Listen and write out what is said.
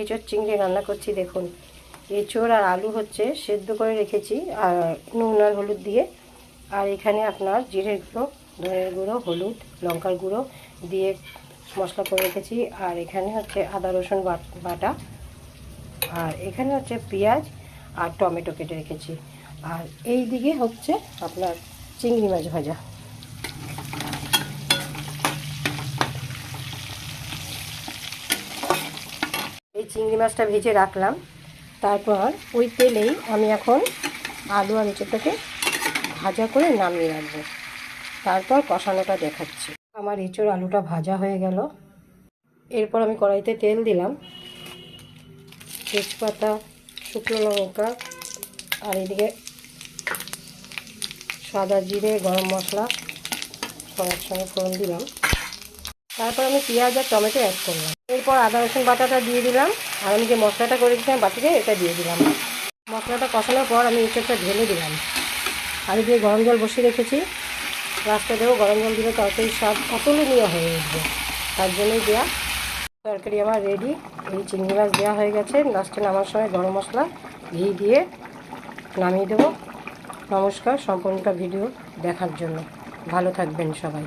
এঁচোর চিংড়ি রান্না করছি, দেখুন। এঁচোর আর আলু হচ্ছে সেদ্ধ করে রেখেছি, আর নুন আর হলুদ দিয়ে। আর এখানে আপনার জিরের গুঁড়ো, ধনের গুঁড়ো, হলুদ, লঙ্কার গুঁড়ো দিয়ে মশলা করে রেখেছি। আর এখানে হচ্ছে আদা, রসুন বাটা আর এখানে হচ্ছে পেঁয়াজ আর টমেটো কেটে রেখেছি। আর এই দিকে হচ্ছে আপনার চিংড়ি মাছ ভাজা। চিংড়ি মাছটা ভেজে রাখলাম। তারপর ওই তেলেই আমি এখন আলু আর এঁচোড়টাকে ভাজা করে নামিয়ে রাখব। তারপর কষানোটা দেখাচ্ছি। আমার এঁচোড় আলুটা ভাজা হয়ে গেল। এরপর আমি কড়াইতে তেল দিলাম। তেজপাতা, শুকনো লঙ্কা আর এদিকে সাদা জিরে, গরম মশলা সব একসঙ্গে ফোড়ন দিলাম। তারপর আমি পেঁয়াজ আর টমেটো অ্যাড করলাম। এরপর আদা, রসুন বাটাটা দিয়ে দিলাম। আর আমি যে মশলাটা করে দিয়েছিলাম বাটিতে, এটা দিয়ে দিলাম। মশলাটা কষানোর পর আমি এঁচড়টা ঢেলে দিলাম। আর দিয়ে গরম জল বসিয়ে রেখেছি। রাস্তা দেবো গরম জল দিলে তরকারির স্বাদ অতুলনীয় হয়ে উঠবে। তার জন্যই দেওয়া তরকারি আমার রেডি এই চিংড়ি মাছ দেওয়া হয়ে গেছে। লাস্টে নামার সময় গরম মশলা, ঘি দিয়ে নামিয়ে দেবো। নমস্কার, সম্পূর্ণটা ভিডিও দেখার জন্য। ভালো থাকবেন সবাই।